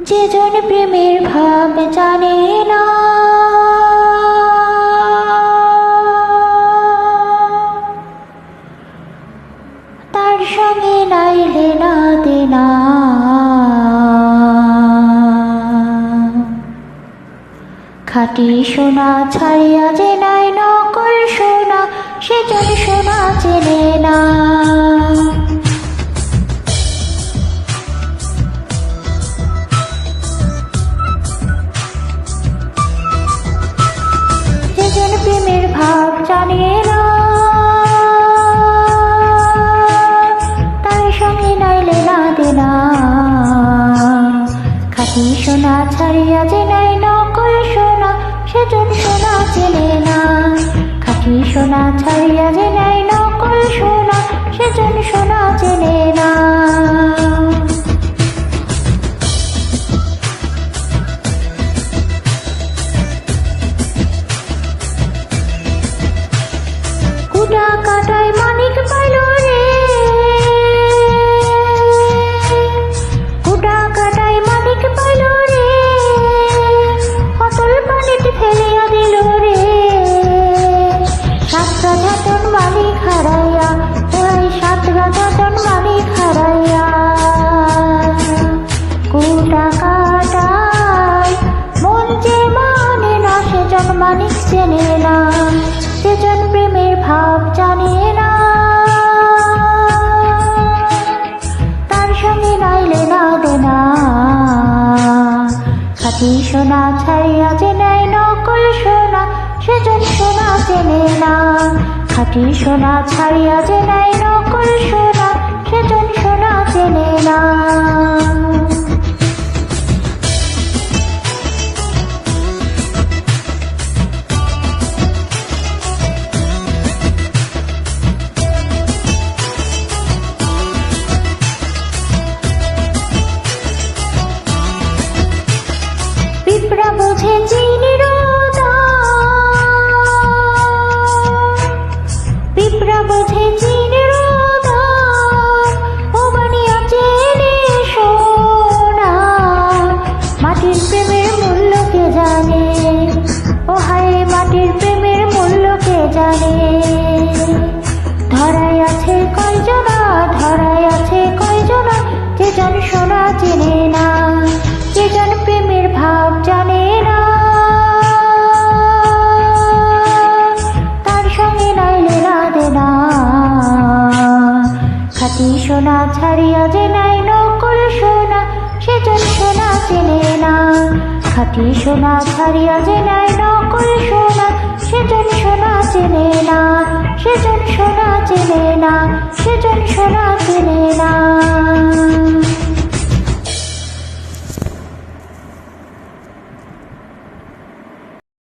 যে জন প্রেমের ভাব জানে না। তার সঙ্গে নাইলে না দেনা। খাটি সোনা ছাড়িয়া যে নাই নকল যেজন প্রেমের ভাব জানিয়ে তার সঙ্গে নাইলে না। দেনা খাটি সোনা ছাড়িয়া যে নাই নকল সোনা সেজন সোনা চেনে না। খাটি সোনা ছাড়িয়া যে নাই কুটা সোনা ছাড়িয়া যে নাই নকল সোনা সেজন সোনা চেনে না। খাটি সোনা ছাড়িয়া যে নাই নকল সোনা সেজন সোনা খাটি সোনা ছাড়িয়া যে নাই নকল সোনা সেজন সোনা চেনে না। খাটি সোনা ছাড়িয়া যে নাই নকল সোনা সেজন সোনা চেনে না। সেজন সোনা চেনে না সেজন সোনা চেনে না।